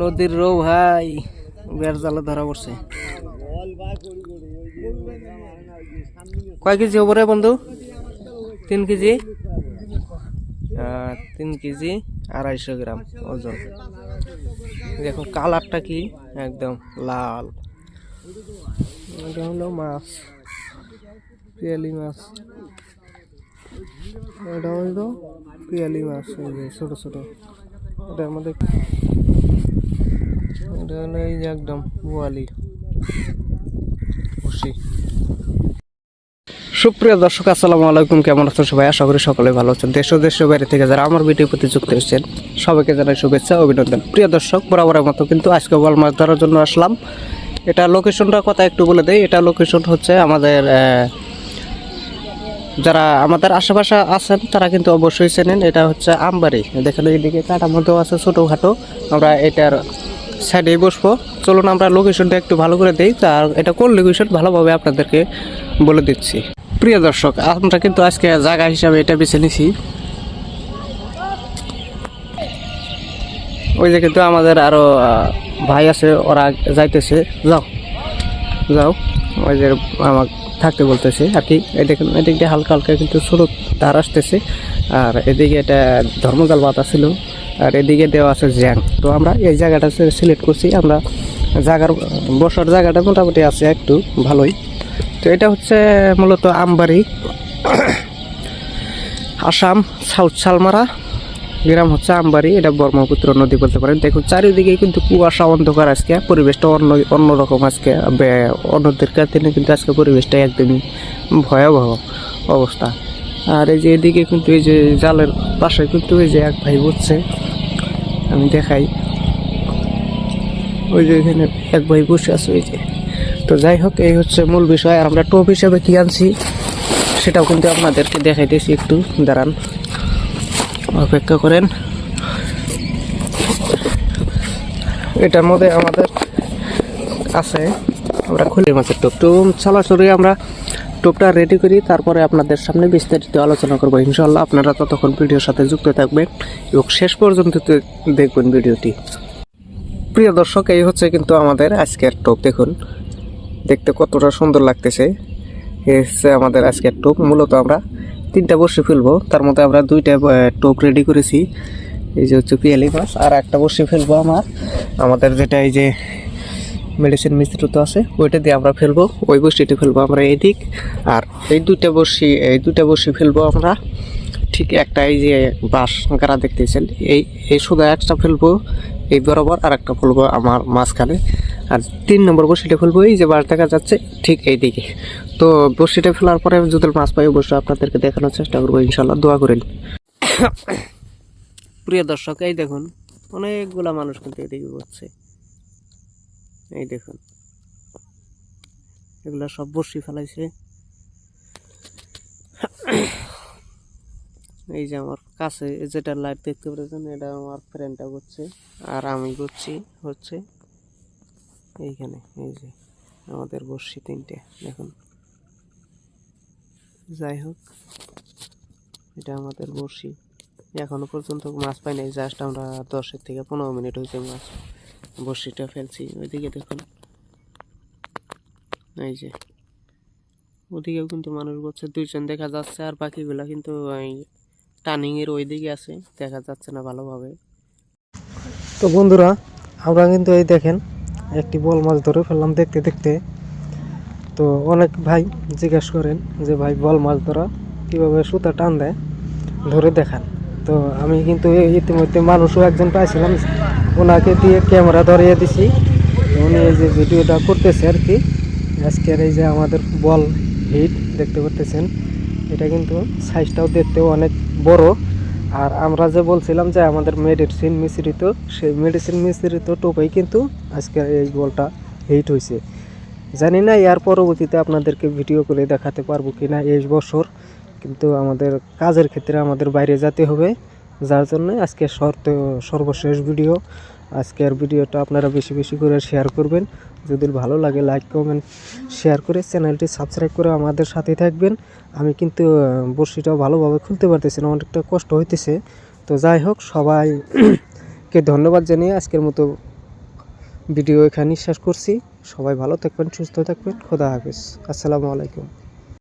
নদীর রৌ ভাই বের জালে ধরা পড়ছে। কয় কেজি হব রে বন্ধু? তিন কেজি? তিন কেজি, আড়াইশো গ্রাম ওজন। দেখো, কালারটা কি? একদম লাল। মাছ, পিয়ালি মাছ। এটা হলো পিয়ালি মাছ, এই যে ছোট ছোট। এটার মধ্যে এটা হলো এই যে একদম বোয়ালি খুশি সুপ্রিয় দর্শক, আসসালামু আলাইকুম। কেমন আছেন সবাই? আশা করি সকলে ভালো আছেন। দেশ ও দেশের বাইরে থেকে যারা আমার ভিডিও প্রতি যুক্ত হচ্ছেন সবাইকে জানাই শুভেচ্ছা অভিনন্দন। প্রিয় দর্শক, বরাবরের মতো কিন্তু আজকে বল মাছ ধরার জন্য আসলাম। এটা লোকেশনটার কথা একটু বলে দেয় এটা লোকেশন হচ্ছে আমাদের যারা আমাদের আশেপাশে আছেন তারা কিন্তু অবশ্যই চেনেন এটা হচ্ছে আমবাড়ি। দেখেন এইদিকে মধ্যেও আছে ছোটোখাটো। আমরা এটার সাইডেই বসবো। চলুন আমরা লোকেশনটা একটু ভালো করে দিই তার এটা কোন লোকেশন ভালোভাবে আপনাদেরকে বলে দিচ্ছি। প্রিয় দর্শক আমরা কিন্তু আজকে জায়গা হিসাবে এটা বেছে নিছি। ওই যে কিন্তু আমাদের আরও আহ, ভাই আছে ওরা যাইতেছে। যাও যাও। ওই যে আমার থাকতে বলতেছে। কি দেখুন এদিক দিয়ে হালকা হালকা কিন্তু ছোটো তার আসতেছে। আর এদিকে এটা ধর্মজাল বাতা ছিল আর এদিকে দেওয়া আছে জ্যাং। তো আমরা এই জায়গাটা সিলেক্ট করছি, আমরা জায়গার বসার জায়গাটা মোটামুটি আছে একটু, ভালোই। তো এটা হচ্ছে মূলত আমবাড়ি, আসাম, সাউথ সালমারা গ্রাম হচ্ছে আমবাড়ি, এটা ব্রহ্মপুত্র নদী বলতে পারেন। দেখুন, চারিদিকে কিন্তু কুয়াশা, অন্ধকার আজকে, পরিবেশটা অন্য অন্যরকম আজকে অন্যদের কাছে কিন্তু আজকে পরিবেশটা একদমই ভয়াবহ অবস্থা। আর এই যে এদিকে কিন্তু এই যে জালের পাশে কিন্তু এই যে এক ভাই বসছে, আমি দেখাই। ওই যে এখানে এক ভাই বসে আছে, ওই যে। তো যাই হোক, এই হচ্ছে মূল বিষয়। আর আমরা টোপ হিসেবে কি আনছি, সেটাও কিন্তু আপনাদেরকে দেখাইতেছি একটু, দাঁড়ান। অপেক্ষা করেন। এটার মধ্যে আমাদের আছে, আমরা খুলে মাছের টোপ। তো সরাসরি আমরা টোপটা রেডি করি, তারপরে আপনাদের সামনে বিস্তারিত আলোচনা করব। ইনশাল্লাহ আপনারা ততক্ষণ ভিডিওর সাথে যুক্ত থাকবেন এবং শেষ পর্যন্ত দেখবেন ভিডিওটি। প্রিয় দর্শক, এই হচ্ছে কিন্তু আমাদের আজকের টোপ। দেখুন, দেখতে কতটা সুন্দর লাগতেছে। এই হচ্ছে আমাদের আজকের টোপ। মূলত আমরা তিনটা বসে ফেলব। তার মধ্যে আমরা দুইটা টোপ রেডি করেছি। এই যে হচ্ছে পিয়ালি মাছ আর একটা বসে ফেলব আমার। আমাদের যেটা এই যে মেডিসিন মিশ্রিত আছে, ওইটা দিয়ে আমরা ফেলব। ওই বসিটা ফেলব আমরা এদিক। আর এই দুইটা বসি, এই দুইটা বসি ফেলব আমরা। ঠিক একটা এই যে বাঁশ গাড়া দেখতেছেন, এই এই শুধু একটা ফেলব, এই বরাবর আর একটা ফেলব আমার মাঝখানে। আর তিন নম্বর বসিটা ফেলব এই যে বাঁশ দেখা যাচ্ছে ঠিক এই দিকে তো বসিটা ফেলার পরে যদি মাছ পাই অবশ্যই আপনাদেরকে দেখানোর চেষ্টা করব, ইনশাল্লাহ, দোয়া করেন। প্রিয় দর্শক, এই দেখুন, অনেকগুলা মানুষ কিন্তু এদিকে বসছে এই দেখুন, এগুলা সব বসি ফেলাইছে। এই যে আমার কাছে যেটা লাইট দেখতে পেরেছেন এটা আমার ফ্রেন্ডটা করছে আর আমি করছি হচ্ছে এইখানে, এই যে আমাদের বসছি তিনটে, দেখুন। যাই হোক, এটা আমাদের বড়শি। এখনও পর্যন্ত মাছ পাই নাই, জাস্ট আমরা দশের থেকে পনেরো মিনিট হয়েছে মাছ, বড়শিটা ফেলছি। ওইদিকে দেখুন, এই যে। ওদিকেও কিন্তু মানুষ বলছে, দুইজন দেখা যাচ্ছে আর বাকিগুলা কিন্তু ওই টার্নিং এর ওই দিকে আছে, দেখা যাচ্ছে না ভালোভাবে। তো বন্ধুরা, আমরা কিন্তু এই দেখেন একটি বল মাছ ধরে ফেললাম দেখতে দেখতে। তো অনেক ভাই জিজ্ঞেস করেন যে, ভাই, বল মাছ ধরা কীভাবে সুতা টান দেয়? ধরে দেখান। তো আমি কিন্তু ইতিমধ্যে মানুষও একজন পাইছিলাম। ওনাকে দিয়ে ক্যামেরা ধরিয়ে দিছি। উনি এই যে ভিডিওটা করতেছে আর কি, আজকের এই যে আমাদের বল হিট দেখতে পাচ্ছেন এটা কিন্তু সাইজটাও দেখতেও অনেক বড়। আর আমরা যে বলছিলাম যে আমাদের মেডিসিন মিশ্রিত, সেই মেডিসিন মিশ্রিত টোপেই কিন্তু আজকে এই বলটা হিট হয়েছে জানি না এর পরবর্তীতে আপনাদেরকে ভিডিও করে দেখাতে পারব কি না এই বছর, কিন্তু আমাদের কাজের ক্ষেত্রে আমাদের বাইরে যেতে হবে। যার জন্য আজকে শর্ত সর্বশেষ ভিডিও আজকের ভিডিওটা আপনারা বেশি বেশি করে শেয়ার করবেন। যদি ভালো লাগে লাইক কমেন্ট শেয়ার করে চ্যানেলটি সাবস্ক্রাইব করে আমাদের সাথে থাকবেন। আমি কিন্তু বড়শিটাও ভালোভাবে খুলতে পারতেছি না, অনেকটা কষ্ট হইতেছে। তো যাই হোক, সবাইকে ধন্যবাদ জানিয়ে আজকের মতো ভিডিও এখানেই শেষ করছি। সবাই ভালো থাকবেন, সুস্থ থাকবেন, খোদা হাফিজ। আসসালামু আলাইকুম।